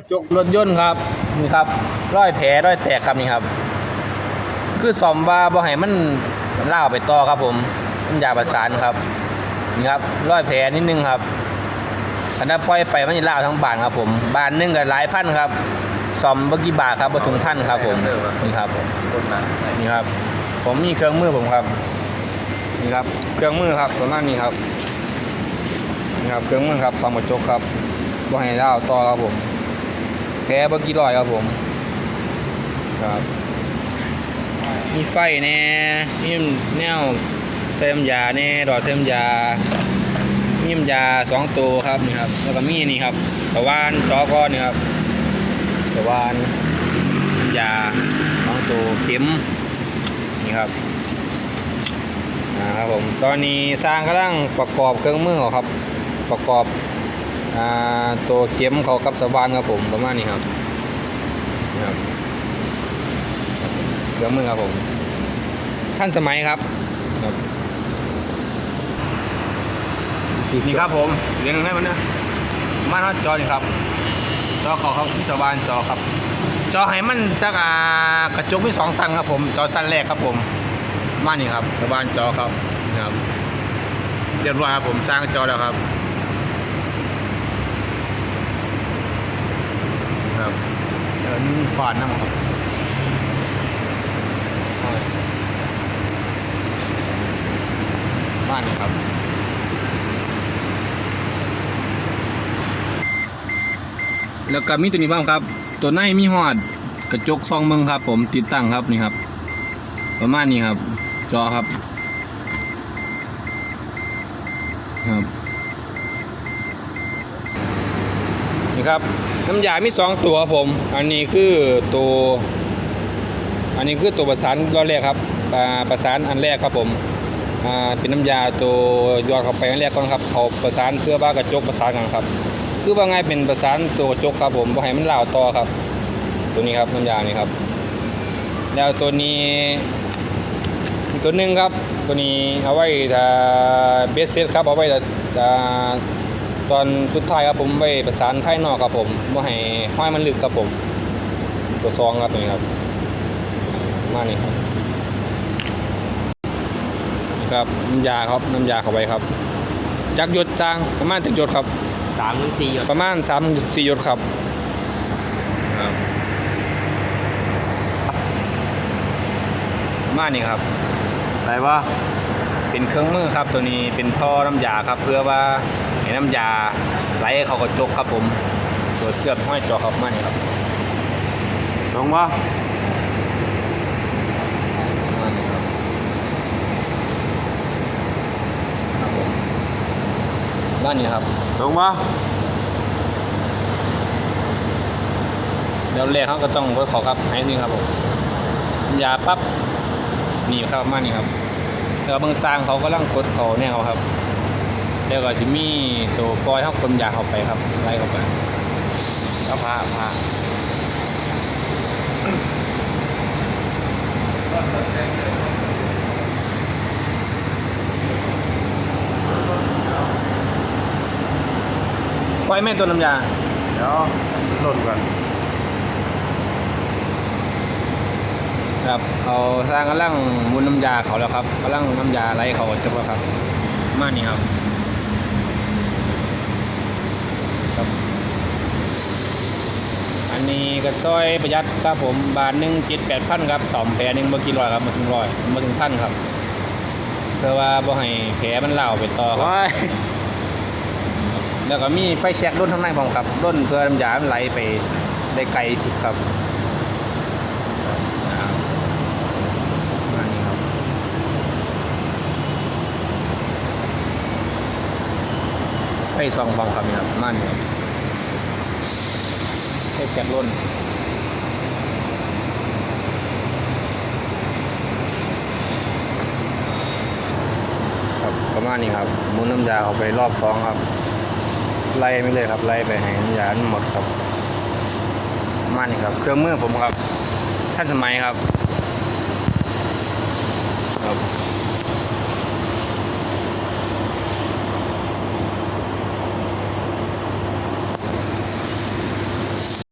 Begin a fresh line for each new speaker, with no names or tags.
ระจกรถยนต์ครับนี่ครับร้อยแผลร้อยแตกครับนี่ครับ คือซอมว่าบ่ให้มันล่าไปต่อครับผมมันยาประสานครับนี่ครับร้อยแผลนิดนึงครับถ้าถ้าปล่อยไปมันจะล่าทั้งบานครับผมบานนึงก็หลายพันครับซอมเมื่อกี้บาทครับบ่ถึงพันครับผมนี่ครับ
นี่
ครับ ผมมีเครื่องมือผมครับนี่ครับเครื่องมือครับประมาณนี้ครับนี่ครับเครื่องมือครับฟองกระจกครับบ่ให้ล่าต่อครับผม แพ้เมื่อกี้ลอยครับผมครับมีไฟแน่มีแนวเซมยาแน่ดอดเซมยามีมยาสองตัวครับนี่ครับแล้วก็มีนี่ครับตะวานจอก้อนนี่ครับตะวานยาสองตัวเข็มนี่ครับนะครับผมตอนนี้สร้างกำลังประกอบเครื่องมือครับ ประกอบ ตัวเข็มเขากับสว่านครับผมประมาณนี้ครับนี่ครับเครื่องมือครับผม ท่านสมัยครับครับนี่ครับผมเรียงให้มันนะมาหน้าจอนี่ครับจอเขาเขาที่สว่านจอครับ จอให้มันสักอ่ากระจกมีสองสั้นครับผมจอสั้นแรกครับผมมานี่ครับสว่านจอครับนะครับเรียบร้อยครับผมสร้างจอแล้วครับ ครับเดี๋ยวนี้ฟอนน้ำครับบ้านครับแล้วก็มีตัวนี้บ้างครับ ตัวในมีหอดกระจกซองเมืองครับ ผมติดตั้งครับนี่ครับ ประมาณนี้ครับ จอครับ ครับ นี่ครับ น้ำยามีสองตัวครับผม อันนี้คือตัว อันนี้คือตัวประสานรอบแรกครับประสานอันแรกครับผมเป็นน้ำยาตัวยอดเข้าไปอันแรกก่อนครับเขาประสานเพื่อว่ากระจกประสานกันครับ คือว่าไงายเป็นประสานตัวกระจกครับผมบ่ให้มันเล่าต่อครับ ตัวนี้ครับน้ำยานี่ครับ แล้วตัวนี้ตัวหนึงครับ ตัวนี้เอาไว้ถ้าเบสเซตครับเอาไว้ถ้า ตอนสุดท้ายครับผมไว้ประสานภายนอกครับผมบ่ให้ห้อยมันลึกครับผม ตัวซองครับตัวนี้ครับ มานี่ครับครับน้ำยาครับน้ำยาเข้าไปครับจักหยดจางประมาณจักหยดครับ
สามถึงสี่หยด
ประมาณ3ามสี่หยดครับครับประมาณนี้ครับ
อะไรวะ
เป็นเครื่องมือครับตัวนี้เป็นท่อน้ำยาครับ เพื่อว่าให้ น้ำยาไหลเข้ากระจกครับผมตัวเชือกห้อยจอครับมันครับ
ตรงวะ
ประมาณนี้ครับครับผมด้านนี้ครับ
ตรงวะ
เดี๋ยวแรกเขาก็ต้องเวิร์กขอครับให้นี่ครับผมยาปั๊บนี่ครับมานี่ครับแล้วเบางสร้างเขาก็ลังกดเขาเนี่ยเขาครับ แล้วก็จะมีตัวปล่อยเขากลมยาเข้าไปครับไล่เข้าไปแล้วพาพาปล่อยแม่ตัวน้ำยา
เดี๋ยวหล่นก่อน
ครับเขาสร้างกำลังมุนน้ำยาเขาแล้วครับกำลังน้ำยาไหลเขาจบแล้วครับ มานี่ครับครับ อั นนี้ก็ซอยประหยัดครับผมบาทหนึ่งเจ็ดแปดพันครับสองแผลหนึ่งเมื่อกี่ร้อยครับมาถึงร้อยมาถึงพันครับเพื่อว่าบ่ให้แผลมันเล่าวไปต่อครับ
ว้าย
แล้วก็มีไฟแช็กรุ่นข้างในผมครับรุ่นเพื่อน้ำยามันไหลไปได้ไกลสุดครับครับมานี่ครับไฟซองฟองครับนี่ครับมัน ครับไฟแช็กรุ่นครับประมาณนี้ครับมุนน้ำยาเอาไปรอบสองครับ ไล่ไม่เลยครับ ไล่ไปให้น้ำยาหมดครับมานี้ครับ เครื่องมือผมครับ ท่านสมัยครับครับ